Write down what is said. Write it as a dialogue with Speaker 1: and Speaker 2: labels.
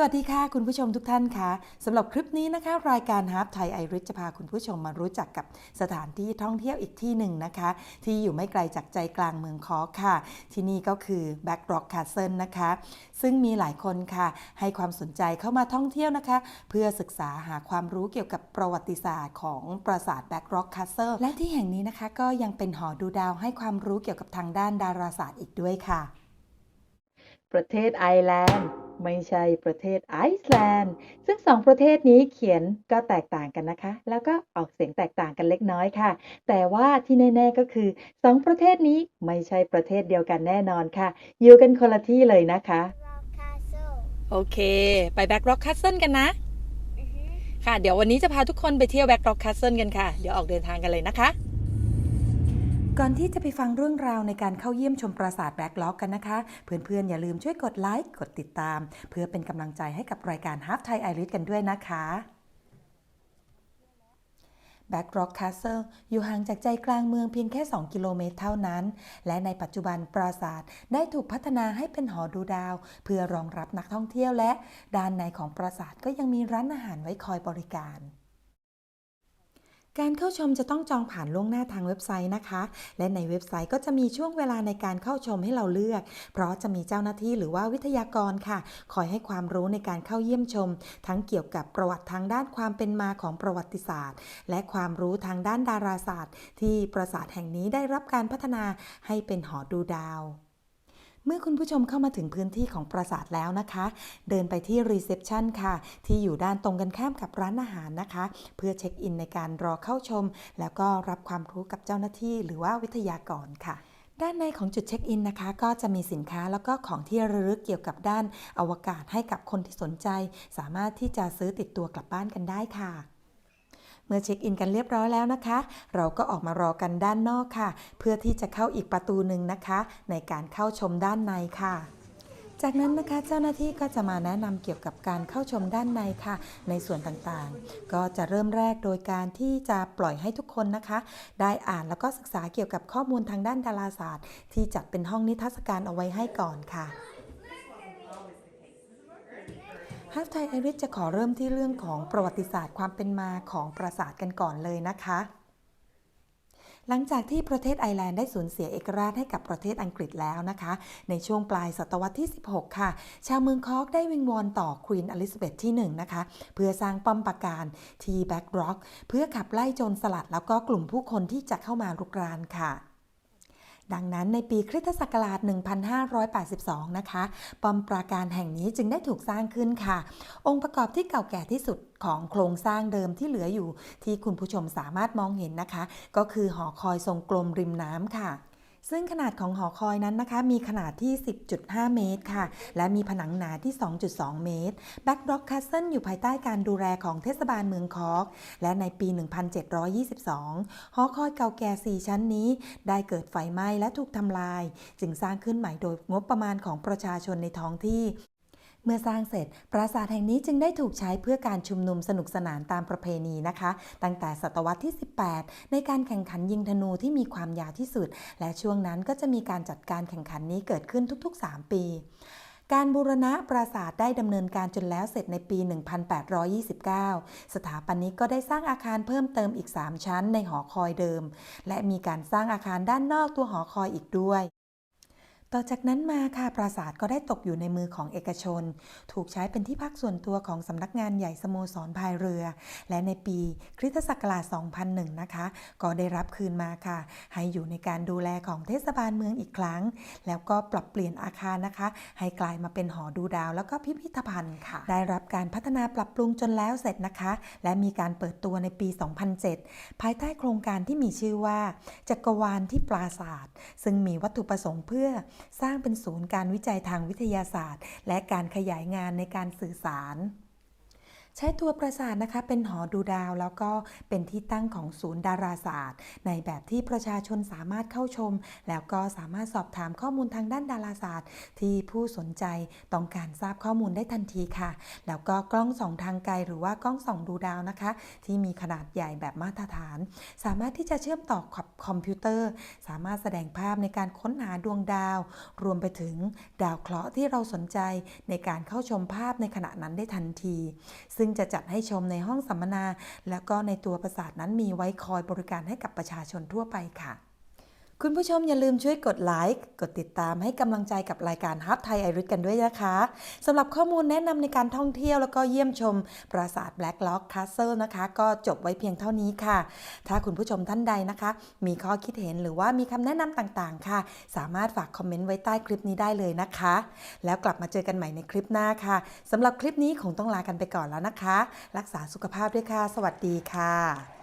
Speaker 1: สวัสดีค่ะ คุณผู้ชมทุกท่านค่ะสำหรับคลิปนี้นะคะ รายการฮาร์ปไทยไอริชจะพาคุณผู้ชมมารู้จักกับสถานที่ท่องเที่ยวอีกที่หนึ่งนะคะ ที่อยู่ไม่ไกลจากใจกลางเมืองคอร์ค่ะ ที่นี่ก็คือ Back Rock Castle นะคะ ซึ่งมีหลายคนค่ะ ให้ความสนใจเข้ามาท่องเที่ยวนะคะ เพื่อศึกษาหาความรู้เกี่ยวกับประวัติศาสตร์ของปราสาท Back Rock Castle และที่แห่งนี้นะคะ ก็ยังเป็นหอดูดาวให้ความรู้เกี่ยวกับทางด้านดาราศาสตร์อีกด้วยค่ะ
Speaker 2: ประเทศไอร์แลนด์ ไม่ใช่ประเทศไอซ์แลนด์ ซึ่งสองประเทศนี้เขียนก็แตกต่างกันนะคะ แล้วก็ออกเสียงแตกต่างกันเล็กน้อยค่ะ แต่ว่าที่แน่ ๆก็คือสองประเทศนี้ไม่ใช่ประเทศเดียวกันแน่นอนค่ะ อยู่กันคนละที่เลยนะคะ
Speaker 3: Rock Castle
Speaker 1: โอเค ไป Back Rock Castle กันนะ
Speaker 3: อือฮึ
Speaker 1: ค่ะ เดี๋ยววันนี้จะพาทุกคนไปเที่ยวแบ็กร็อกแคสเซิลกันค่ะ เดี๋ยวออกเดินทางกันเลยนะคะ ก่อนที่จะไปฟังเรื่องราวในการเข้าเยี่ยมชมปราสาทแบ็กล็อกกันนะคะ เพื่อนๆ อย่าลืมช่วยกดไลค์ กดติดตาม เพื่อเป็นกำลังใจให้กับรายการ Half Thai Iris กันด้วยนะคะ Back Rock Castle อยู่ห่างจากใจกลางเมืองเพียงแค่ 2 กิโลเมตรเท่านั้น และในปัจจุบันปราสาทได้ถูกพัฒนาให้เป็นหอดูดาว เพื่อรองรับนักท่องเที่ยวและ ด้านในของปราสาทก็ยังมีร้านอาหารไว้คอยบริการ การเข้าชมจะต้องจองผ่านล่วงหน้าทางเว็บไซต์นะคะ และในเว็บไซต์ก็จะมีช่วงเวลาในการเข้าชมให้เราเลือก เพราะจะมีเจ้าหน้าที่หรือว่าวิทยากรค่ะ คอยให้ความรู้ในการเข้าเยี่ยมชม ทั้งเกี่ยวกับประวัติทางด้านความเป็นมาของประวัติศาสตร์ และความรู้ทางด้านดาราศาสตร์ ที่ปราสาทแห่งนี้ได้รับการพัฒนาให้เป็นหอดูดาว เมื่อคุณผู้ชมเข้ามาถึงพื้นที่ของปราสาทแล้วนะคะ เดินไปที่รีเซพชันค่ะ ที่อยู่ด้านตรงกันข้ามกับร้านอาหารนะคะ เพื่อเช็คอินในการรอเข้าชม แล้วก็รับความรู้กับเจ้าหน้าที่ หรือว่าวิทยากรค่ะด้านในของจุดเช็คอินนะคะ ก็จะมีสินค้าแล้วก็ของที่ระลึกเกี่ยวกับด้านอวกาศให้กับคนที่สนใจ สามารถที่จะซื้อติดตัวกลับบ้านกันได้ค่ะ เมื่อเช็คอินกันเรียบร้อยแล้วนะคะ เราก็ออกมารอกันด้านนอกค่ะ เพื่อที่จะเข้าอีกประตูหนึ่งนะคะ ในการเข้าชมด้านในค่ะจากนั้นนะคะเจ้าหน้าที่ก็จะมาแนะนำเกี่ยวกับการเข้าชมด้านในค่ะ ในส่วนต่างๆ ก็จะเริ่มแรกโดยการที่จะปล่อยให้ทุกคนนะคะ ได้อ่านแล้วก็ศึกษาเกี่ยวกับข้อมูลทางด้านดาราศาสตร์ ที่จัดเป็นห้องนิทรรศการเอาไว้ให้ก่อนค่ะ ฮัฟไทยไอริสจะขอเริ่มที่เรื่องของประวัติศาสตร์ความเป็นมาของปราสาทกันก่อนเลยนะคะ หลังจากที่ประเทศไอร์แลนด์ได้สูญเสียเอกราชให้กับประเทศอังกฤษแล้วนะคะ ในช่วงปลายศตวรรษที่ 16 ค่ะ ชาวเมืองคอร์กได้วิงวอนต่อควีนอลิซาเบธที่ 1 นะคะ เพื่อสร้างป้อมปราการที่แบ็กร็อกเพื่อขับไล่โจรสลัดแล้วก็กลุ่มผู้คนที่จะเข้ามารุกรานค่ะ ดังนั้นในปีคริสตศักราช 1582 นะคะ ป้อมปราการแห่งนี้จึงได้ถูกสร้างขึ้นค่ะ องค์ประกอบที่เก่าแก่ที่สุดของโครงสร้างเดิมที่เหลืออยู่ ที่คุณผู้ชมสามารถมองเห็นนะคะ ก็คือหอคอยทรงกลมริมน้ำค่ะ ซึ่งขนาดของหอคอยนั้นนะคะ มีขนาดที่ 10.5 เมตรค่ะ และมีผนังหนาที่ 2.2 เมตรแบ็กร็อกคาสเซิลอยู่ภายใต้การดูแลของเทศบาลเมืองคอร์กและในปี 1722 หอคอยเก่าแก่ 4 ชั้นนี้ ได้เกิดไฟไหม้และถูกทำลาย จึงสร้างขึ้นใหม่โดยงบประมาณของประชาชนในท้องที่ เมื่อสร้างเสร็จ ปราสาทแห่งนี้จึงได้ถูกใช้เพื่อการชุมนุมสนุกสนานตามประเพณีนะคะ ตั้งแต่ศตวรรษที่ 18 ในการแข่งขันยิงธนูที่มีความยาวที่สุด และช่วงนั้นก็จะมีการจัดการแข่งขันนี้เกิดขึ้นทุกๆ 3 ปีการบูรณะปราสาทได้ดำเนินการจนแล้วเสร็จในปี 1829 สถาปนิกก็ได้สร้างอาคารเพิ่มเติมอีก 3 ชั้นในหอคอยเดิม และมีการสร้างอาคารด้านนอกตัวหอคอยอีกด้วย ต่อจากนั้นมาค่ะปราสาทก็ได้ตกอยู่ในมือของเอกชน ถูกใช้เป็นที่พักส่วนตัวของสำนักงานใหญ่สโมสรพายเรือ และในปีคริสตศักราช 2001 นะคะ ก็ได้รับคืนมาค่ะ ให้อยู่ในการดูแลของเทศบาลเมืองอีกครั้ง แล้วก็ปรับเปลี่ยนอาคารนะคะ ให้กลายมาเป็นหอดูดาว แล้วก็พิพิธภัณฑ์ค่ะ ได้รับการพัฒนาปรับปรุงจนแล้วเสร็จนะคะ และมีการเปิดตัวในปี 2007 ภายใต้โครงการที่มีชื่อว่า จักรวาลที่ปราศาสตร์ซึ่งมีวัตถุประสงค์เพื่อสร้างเป็นศูนย์การวิจัยทางวิทยาศาสตร์ และการขยายงานในการสื่อสาร ใช้ตัวปราสาทนะคะเป็นหอดูดาว แล้วก็เป็นที่ตั้งของศูนย์ดาราศาสตร์ ในแบบที่ประชาชนสามารถเข้าชม แล้วก็สามารถสอบถามข้อมูลทางด้านดาราศาสตร์ ที่ผู้สนใจต้องการทราบข้อมูลได้ทันทีค่ะ แล้วก็กล้องส่องทางไกลหรือว่ากล้องส่องดูดาวนะคะ ที่มีขนาดใหญ่แบบมาตรฐาน สามารถที่จะเชื่อมต่อกับคอมพิวเตอร์ สามารถแสดงภาพในการค้นหาดวงดาว รวมไปถึงดาวเคราะห์ที่เราสนใจในการเข้าชมภาพในขณะนั้นได้ทันที ซึ่งจะจัดให้ชมในห้องสัมมนา แล้วก็ในตัวปราสาทนั้นมีไว้คอยบริการให้กับประชาชนทั่วไปค่ะ คุณผู้ชมอย่าลืมช่วยกดไลค์ กดติดตามให้กำลังใจกับรายการฮับไทยไอริสกันด้วยนะคะสำหรับข้อมูลแนะนำในการท่องเที่ยวแล้วก็เยี่ยมชมปราสาท Black Rock Castle นะคะ ก็จบไว้เพียงเท่านี้ค่ะ ถ้าคุณผู้ชมท่านใดนะคะ มีข้อคิดเห็นหรือว่ามีคำแนะนำต่างๆ ค่ะ สามารถฝากคอมเมนต์ไว้ใต้คลิปนี้ได้เลยนะคะ แล้วกลับมาเจอกันใหม่ในคลิปหน้าค่ะสำหรับคลิปนี้คงต้องลากันไปก่อนแล้วนะคะ รักษาสุขภาพด้วยค่ะ สวัสดีค่ะ